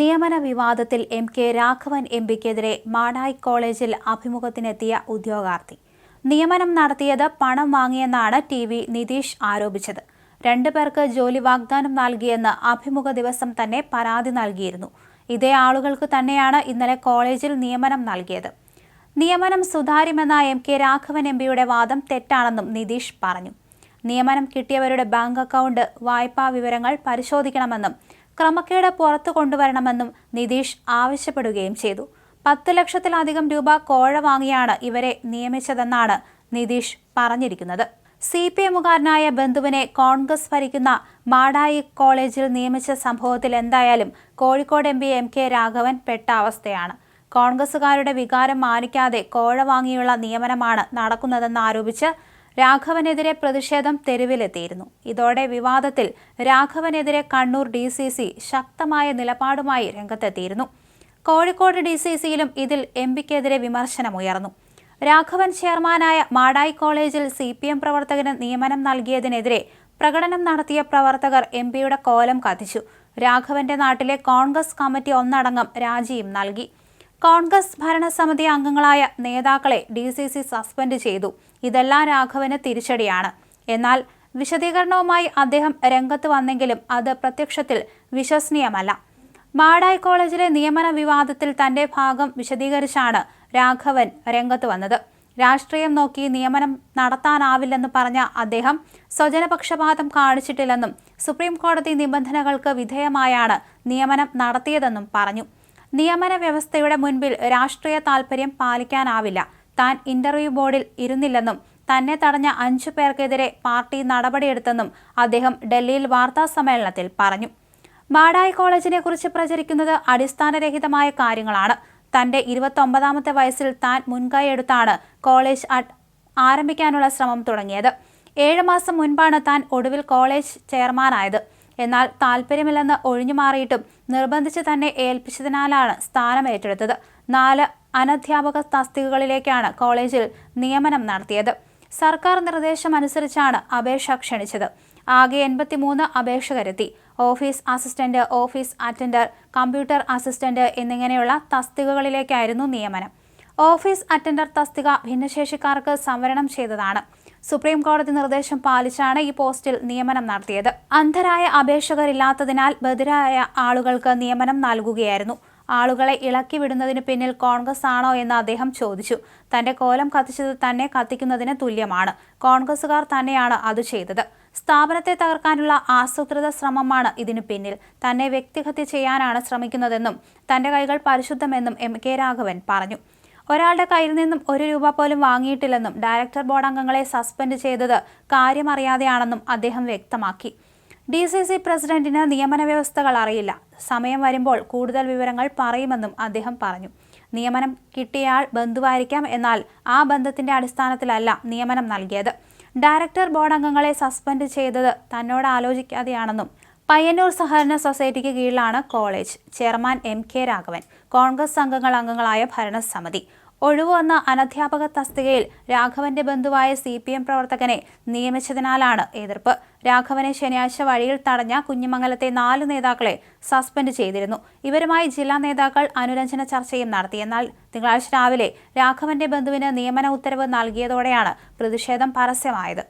നിയമന വിവാദത്തിൽ M K Raghavan M പിക്കെതിരെ മാടായി കോളേജിൽ അഭിമുഖത്തിനെത്തിയ ഉദ്യോഗാർത്ഥി. നിയമനം നടത്തിയത് പണം വാങ്ങിയെന്നാണ് ടി വി നിതീഷ് ആരോപിച്ചത്. രണ്ടു പേർക്ക് ജോലി വാഗ്ദാനം നൽകിയെന്ന് അഭിമുഖ ദിവസം തന്നെ പരാതി നൽകിയിരുന്നു. ഇതേ ആളുകൾക്ക് തന്നെയാണ് ഇന്നലെ കോളേജിൽ നിയമനം നൽകിയത്. നിയമനം സുതാര്യമെന്ന എം കെ രാഘവൻ എം പിയുടെ വാദം തെറ്റാണെന്നും നിതീഷ് പറഞ്ഞു. നിയമനം കിട്ടിയവരുടെ ബാങ്ക് അക്കൗണ്ട് വായ്പാ വിവരങ്ങൾ പരിശോധിക്കണമെന്നും ക്രമക്കേട് പുറത്തു കൊണ്ടുവരണമെന്നും നിതീഷ് ആവശ്യപ്പെടുകയും ചെയ്തു. പത്ത് ലക്ഷത്തിലധികം രൂപ കോഴ വാങ്ങിയാണ് ഇവരെ നിയമിച്ചതെന്നാണ് നിതീഷ് പറഞ്ഞിരിക്കുന്നത്. സി പി എമ്മുകാരനായ ബന്ധുവിനെ കോൺഗ്രസ് ഭരിക്കുന്ന മാടായി കോളേജിൽ നിയമിച്ച സംഭവത്തിൽ എന്തായാലും Kozhikode M P M K Raghavan പെട്ട അവസ്ഥയാണ്. കോൺഗ്രസുകാരുടെ വികാരം മാനിക്കാതെ കോഴ വാങ്ങിയുള്ള നിയമനമാണ് നടക്കുന്നതെന്ന് ആരോപിച്ച് രാഘവനെതിരെ പ്രതിഷേധം തെരുവിലെത്തിയിരുന്നു. ഇതോടെ വിവാദത്തിൽ രാഘവനെതിരെ കണ്ണൂർ ഡി സി സി ശക്തമായ നിലപാടുമായി രംഗത്തെത്തിയിരുന്നു. കോഴിക്കോട് ഡി സി സിയിലും ഇതിൽ എം പിക്കെതിരെ വിമർശനമുയർന്നു. രാഘവൻ ചെയർമാനായ മാടായി കോളേജിൽ സി പി എം പ്രവർത്തകന് നിയമനം നൽകിയതിനെതിരെ പ്രകടനം നടത്തിയ പ്രവർത്തകർ എം പിയുടെ കോലം കത്തിച്ചു. രാഘവന്റെ നാട്ടിലെ കോൺഗ്രസ് കമ്മിറ്റി ഒന്നടങ്കം രാജിയും നൽകി. കോൺഗ്രസ് ഭരണസമിതി അംഗങ്ങളായ നേതാക്കളെ ഡി സി സി സസ്പെൻഡ് ചെയ്തു. ഇതെല്ലാം രാഘവന് തിരിച്ചടിയാണ്. എന്നാൽ വിശദീകരണവുമായി അദ്ദേഹം രംഗത്ത് വന്നെങ്കിലും അത് പ്രത്യക്ഷത്തിൽ വിശ്വസനീയമല്ല. മാടായി കോളേജിലെ നിയമന വിവാദത്തിൽ തന്റെ ഭാഗം വിശദീകരിച്ചാണ് രാഘവൻ രംഗത്ത് വന്നത്. രാഷ്ട്രീയം നോക്കി നിയമനം നടത്താനാവില്ലെന്ന് പറഞ്ഞ അദ്ദേഹം സ്വജനപക്ഷപാതം കാണിച്ചിട്ടില്ലെന്നും സുപ്രീം കോടതി നിബന്ധനകൾക്ക് വിധേയമായാണ് നിയമനം നടത്തിയതെന്നും പറഞ്ഞു. നിയമന വ്യവസ്ഥയുടെ മുൻപിൽ രാഷ്ട്രീയ താൽപര്യം പാലിക്കാനാവില്ല. താൻ ഇന്റർവ്യൂ ബോർഡിൽ ഇരുന്നില്ലെന്നും തന്നെ തടഞ്ഞ അഞ്ചു പേർക്കെതിരെ പാർട്ടി നടപടിയെടുത്തെന്നും അദ്ദേഹം ഡൽഹിയിൽ വാർത്താ സമ്മേളനത്തിൽ പറഞ്ഞു. മാടായി കോളേജിനെ കുറിച്ച് പ്രചരിക്കുന്നത് അടിസ്ഥാനരഹിതമായ കാര്യങ്ങളാണ്. തന്റെ ഇരുപത്തൊമ്പതാമത്തെ വയസ്സിൽ താൻ മുൻകൈ എടുത്താണ് കോളേജ് ആരംഭിക്കാനുള്ള ശ്രമം തുടങ്ങിയത്. ഏഴ് മാസം മുൻപാണ് താൻ ഒടുവിൽ കോളേജ് ചെയർമാനായത്. എന്നാൽ താല്പര്യമില്ലെന്ന് ഒഴിഞ്ഞു മാറിയിട്ടും നിർബന്ധിച്ച് തന്നെ ഏൽപ്പിച്ചതിനാലാണ് സ്ഥാനം ഏറ്റെടുത്തത്. നാല് അനധ്യാപക തസ്തികകളിലേക്കാണ് കോളേജിൽ നിയമനം നടത്തിയത്. സർക്കാർ നിർദ്ദേശം അനുസരിച്ചാണ് അപേക്ഷ ക്ഷണിച്ചത്. ആകെ എൺപത്തിമൂന്ന് അപേക്ഷകരെത്തി. Office assistant office attender computer assistant എന്നിങ്ങനെയുള്ള തസ്തികകളിലേക്കായിരുന്നു നിയമനം. ഓഫീസ് അറ്റൻഡർ തസ്തിക ഭിന്നശേഷിക്കാർക്ക് സംവരണം ചെയ്തതാണ്. സുപ്രീം കോടതി നിർദ്ദേശം പാലിച്ചാണ് ഈ പോസ്റ്റിൽ നിയമനം നടത്തിയത്. അന്ധരായ അപേക്ഷകരില്ലാത്തതിനാൽ ബധിരായ ആളുകൾക്ക് നിയമനം നൽകുകയായിരുന്നു. ആളുകളെ ഇളക്കി വിടുന്നതിന് പിന്നിൽ കോൺഗ്രസ് ആണോ എന്ന് അദ്ദേഹം ചോദിച്ചു. തന്റെ കോലം കത്തിച്ചത് തന്നെ കത്തിക്കുന്നതിന് തുല്യമാണ്. കോൺഗ്രസുകാർ തന്നെയാണ് അത് ചെയ്തത്. സ്ഥാപനത്തെ തകർക്കാനുള്ള ആസൂത്രിത ശ്രമമാണ് ഇതിനു പിന്നിൽ. തന്നെ വ്യക്തിഹത്യ ചെയ്യാനാണ് ശ്രമിക്കുന്നതെന്നും തന്റെ കൈകൾ പരിശുദ്ധമെന്നും എം കെ രാഘവൻ പറഞ്ഞു. ഒരാളുടെ കയ്യിൽ നിന്നും ഒരു രൂപ പോലും വാങ്ങിയിട്ടില്ലെന്നും ഡയറക്ടർ ബോർഡ് അംഗങ്ങളെ സസ്പെൻഡ് ചെയ്തത് കാര്യമറിയാതെയാണെന്നും അദ്ദേഹം വ്യക്തമാക്കി. ഡി സി സി പ്രസിഡന്റിന് നിയമന വ്യവസ്ഥകൾ അറിയില്ല. സമയം വരുമ്പോൾ കൂടുതൽ വിവരങ്ങൾ പറയുമെന്നും അദ്ദേഹം പറഞ്ഞു. നിയമനം കിട്ടിയയാൾ ബന്ധുവായിരിക്കാം എന്നാൽ ആ ബന്ധത്തിന്റെ അടിസ്ഥാനത്തിലല്ല നിയമനം നൽകിയത്. ഡയറക്ടർ ബോർഡ് അംഗങ്ങളെ സസ്പെൻഡ് ചെയ്തത് തന്നോട് ആലോചിക്കാതെയാണെന്നും പയ്യന്നൂർ സഹകരണ സൊസൈറ്റിക്ക് കീഴിലാണ് college. Chairman M K Raghavan Congress അംഗങ്ങൾ അംഗങ്ങളായ ഭരണസമിതി. ഒഴിവുവന്ന അനധ്യാപക തസ്തികയിൽ രാഘവന്റെ ബന്ധുവായ സി പി എം പ്രവർത്തകനെ നിയമിച്ചതിനാലാണ് എതിർപ്പ്. രാഘവനെ ശനിയാഴ്ച വഴിയിൽ തടഞ്ഞ കുഞ്ഞിമംഗലത്തെ നാല് നേതാക്കളെ സസ്പെൻഡ് ചെയ്തിരുന്നു. ഇവരുമായി ജില്ലാ നേതാക്കൾ അനുരഞ്ജന ചർച്ചയും നടത്തി. എന്നാൽ തിങ്കളാഴ്ച രാവിലെ രാഘവന്റെ ബന്ധുവിന് നിയമന ഉത്തരവ് നൽകിയതോടെയാണ് പ്രതിഷേധം പരസ്യമായത്.